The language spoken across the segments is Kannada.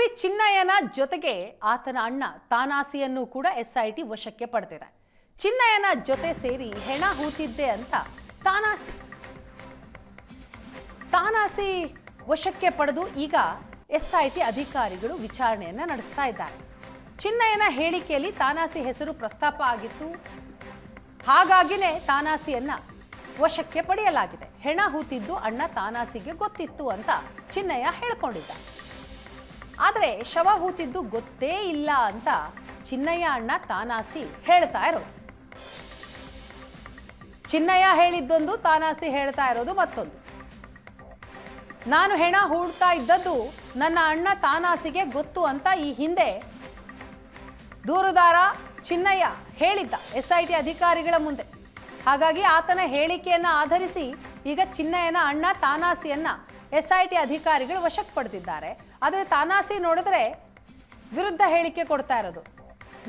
ಆರೋಪಿ ಚಿನ್ನಯ್ಯನ ಜೊತೆಗೆ ಆತನ ಅಣ್ಣ ತಾನಾಸಿಯನ್ನು ಕೂಡ ಎಸ್ಐಟಿ ವಶಕ್ಕೆ ಪಡೆದಿದೆ. ಚಿನ್ನಯ್ಯನ ಜೊತೆ ಸೇರಿ ಹೆಣ ಹೂತಿದ್ದೆ ಅಂತ ತಾನಾಸಿ. ತಾನಾಸಿ ವಶಕ್ಕೆ ಪಡೆದು ಈಗ ಎಸ್ಐಟಿ ಅಧಿಕಾರಿಗಳು ವಿಚಾರಣೆಯನ್ನ ನಡೆಸ್ತಾ ಇದ್ದಾರೆ. ಚಿನ್ನಯ್ಯನ ಹೇಳಿಕೆಯಲ್ಲಿ ತಾನಾಸಿ ಹೆಸರು ಪ್ರಸ್ತಾಪ ಆಗಿತ್ತು. ಹಾಗಾಗಿನೇ ತಾನಾಸಿಯನ್ನ ವಶಕ್ಕೆ ಪಡೆಯಲಾಗಿದೆ. ಹೆಣ ಹೂತಿದ್ದು ಅಣ್ಣ ತಾನಾಸಿಗೆ ಗೊತ್ತಿತ್ತು ಅಂತ ಚಿನ್ನಯ್ಯ ಹೇಳ್ಕೊಂಡಿದ್ದ ಆದರೆ ಶವ ಹೂತಿದ್ದು ಗೊತ್ತೇ ಇಲ್ಲ ಅಂತ ಚಿನ್ನಯ್ಯ ಅಣ್ಣ ತಾನಾಸಿ ಹೇಳ್ತಾ ಇರೋದು. ಚಿನ್ನಯ್ಯ ಹೇಳಿದ್ದೊಂದು, ತಾನಾಸಿ ಹೇಳ್ತಾ ಇರೋದು ಮತ್ತೊಂದು. ನಾನು ಹೆಣ ಹೂಡ್ತಾ ಇದ್ದದ್ದು ನನ್ನ ಅಣ್ಣ ತಾನಾಸಿಗೆ ಗೊತ್ತು ಅಂತ ಈ ಹಿಂದೆ ದೂರುದಾರ ಚಿನ್ನಯ್ಯ ಹೇಳಿದ್ದ ಎಸ್ ಐ ಟಿ ಅಧಿಕಾರಿಗಳ ಮುಂದೆ. ಹಾಗಾಗಿ ಆತನ ಹೇಳಿಕೆಯನ್ನ ಆಧರಿಸಿ ಈಗ ಚಿನ್ನಯ್ಯನ ಅಣ್ಣ ತಾನಾಸಿಯನ್ನ ಎಸ್ ಐ ಟಿ ಅಧಿಕಾರಿಗಳು ವಶಕ್ಕೆ ಪಡೆದಿದ್ದಾರೆ. ಆದರೆ ತಾನಾಸಿ ನೋಡಿದ್ರೆ ವಿರುದ್ಧ ಹೇಳಿಕೆ ಕೊಡ್ತಾ ಇರೋದು.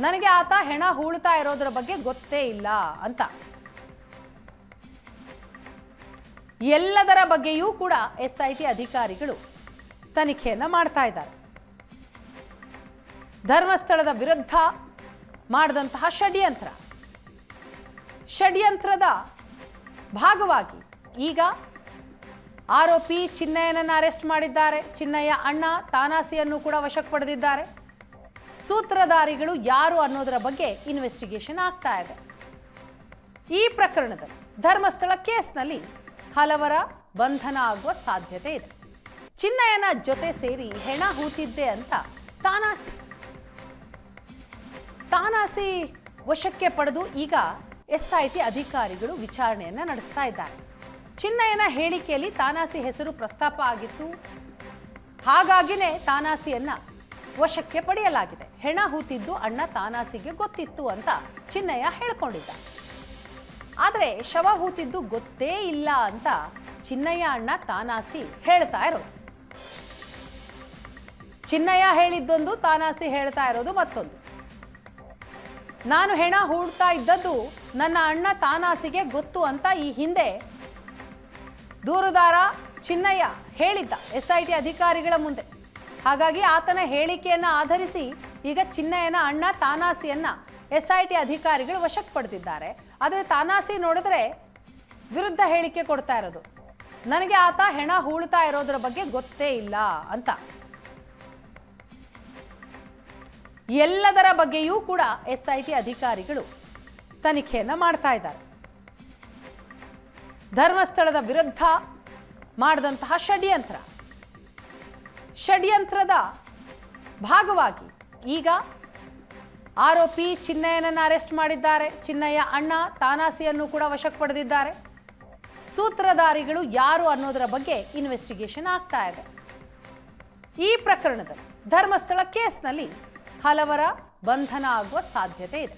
ನನಗೆ ಆತ ಹೆಣ ಹೂಳ್ತಾ ಇರೋದ್ರ ಬಗ್ಗೆ ಗೊತ್ತೇ ಇಲ್ಲ ಅಂತ. ಎಲ್ಲದರ ಬಗ್ಗೆಯೂ ಕೂಡ ಎಸ್ ಐ ಅಧಿಕಾರಿಗಳು ತನಿಖೆಯನ್ನ ಮಾಡ್ತಾ ಇದ್ದಾರೆ. ಧರ್ಮಸ್ಥಳದ ವಿರುದ್ಧ ಮಾಡಿದಂತಹ ಷಡ್ಯಂತ್ರ. ಷಡ್ಯಂತ್ರದ ಭಾಗವಾಗಿ ಈಗ ಆರೋಪಿ ಚಿನ್ನಯ್ಯನನ್ನು ಅರೆಸ್ಟ್ ಮಾಡಿದ್ದಾರೆ. ಚಿನ್ನಯ್ಯ ಅಣ್ಣ ತಾನಾಸಿಯನ್ನು ಕೂಡ ವಶಕ್ಕೆ ಪಡೆದಿದ್ದಾರೆ. ಸೂತ್ರಧಾರಿಗಳು ಯಾರು ಅನ್ನೋದರ ಬಗ್ಗೆ ಇನ್ವೆಸ್ಟಿಗೇಷನ್ ಆಗ್ತಾ ಇದೆ. ಈ ಪ್ರಕರಣದಲ್ಲಿ ಧರ್ಮಸ್ಥಳ ಕೇಸ್ನಲ್ಲಿ ಹಲವರ ಬಂಧನ ಆಗುವ ಸಾಧ್ಯತೆ ಇದೆ. ಚಿನ್ನಯ್ಯನ ಜೊತೆ ಸೇರಿ ಹೆಣ ಹೂತಿದ್ದೆ ಅಂತ ತಾನಾಸಿ. ತಾನಾಸಿ ವಶಕ್ಕೆ ಪಡೆದು ಈಗ ಎಸ್ಐಟಿ ಅಧಿಕಾರಿಗಳು ವಿಚಾರಣೆಯನ್ನು ನಡೆಸ್ತಾ ಇದ್ದಾರೆ. ಚಿನ್ನಯ್ಯನ ಹೇಳಿಕೆಯಲ್ಲಿ ತಾನಾಸಿ ಹೆಸರು ಪ್ರಸ್ತಾಪ ಆಗಿತ್ತು. ಹಾಗಾಗಿನೇ ತಾನಾಸಿಯನ್ನ ವಶಕ್ಕೆ ಪಡೆಯಲಾಗಿದೆ. ಹೆಣ ಹೂತಿದ್ದು ಅಣ್ಣ ತಾನಾಸಿಗೆ ಗೊತ್ತಿತ್ತು ಅಂತ ಚಿನ್ನಯ್ಯ ಹೇಳ್ಕೊಂಡಿದ್ದ. ಆದರೆ ಶವ ಹೂತಿದ್ದು ಗೊತ್ತೇ ಇಲ್ಲ ಅಂತ ಚಿನ್ನಯ್ಯ ಅಣ್ಣ ತಾನಾಸಿ ಹೇಳ್ತಾ ಇರೋದು. ಚಿನ್ನಯ್ಯ ಹೇಳಿದ್ದೊಂದು, ತಾನಾಸಿ ಹೇಳ್ತಾ ಇರೋದು ಮತ್ತೊಂದು. ನಾನು ಹೆಣ ಹೂಡ್ತಾ ಇದ್ದದ್ದು ನನ್ನ ಅಣ್ಣ ತಾನಾಸಿಗೆ ಗೊತ್ತು ಅಂತ ಈ ಹಿಂದೆ ದೂರುದಾರ ಚಿನ್ನಯ್ಯ ಹೇಳಿದ್ದ ಎಸ್ ಐ ಟಿ ಅಧಿಕಾರಿಗಳ ಮುಂದೆ. ಹಾಗಾಗಿ ಆತನ ಹೇಳಿಕೆಯನ್ನ ಆಧರಿಸಿ ಈಗ ಚಿನ್ನಯ್ಯನ ಅಣ್ಣ ತಾನಾಸಿಯನ್ನ ಎಸ್ ಐ ಟಿ ಅಧಿಕಾರಿಗಳು ವಶಕ್ಕೆ ಪಡೆದಿದ್ದಾರೆ. ಆದರೆ ತಾನಾಸಿ ನೋಡಿದ್ರೆ ವಿರುದ್ಧ ಹೇಳಿಕೆ ಕೊಡ್ತಾ ಇರೋದು. ನನಗೆ ಆತ ಹೆಣ ಹೂಳ್ತಾ ಇರೋದ್ರ ಬಗ್ಗೆ ಗೊತ್ತೇ ಇಲ್ಲ ಅಂತ. ಎಲ್ಲದರ ಬಗ್ಗೆಯೂ ಕೂಡ ಎಸ್ ಐ ಟಿ ಅಧಿಕಾರಿಗಳು ತನಿಖೆಯನ್ನು ಮಾಡ್ತಾ ಇದ್ದಾರೆ. ಧರ್ಮಸ್ಥಳದ ವಿರುದ್ಧ ಮಾಡಿದಂತಹ ಷಡ್ಯಂತ್ರ. ಷಡ್ಯಂತ್ರದ ಭಾಗವಾಗಿ ಈಗ ಆರೋಪಿ ಚಿನ್ನಯ್ಯನನ್ನು ಅರೆಸ್ಟ್ ಮಾಡಿದ್ದಾರೆ. ಚಿನ್ನಯ್ಯ ಅಣ್ಣ ತಾನಾಸಿಯನ್ನು ಕೂಡ ವಶಕ್ಕೆ ಪಡೆದಿದ್ದಾರೆ. ಸೂತ್ರಧಾರಿಗಳು ಯಾರು ಅನ್ನೋದರ ಬಗ್ಗೆ ಇನ್ವೆಸ್ಟಿಗೇಷನ್ ಆಗ್ತಾ ಇದೆ. ಈ ಪ್ರಕರಣದಲ್ಲಿ ಧರ್ಮಸ್ಥಳ ಕೇಸ್ನಲ್ಲಿ ಹಲವರ ಬಂಧನ ಆಗುವ ಸಾಧ್ಯತೆ ಇದೆ.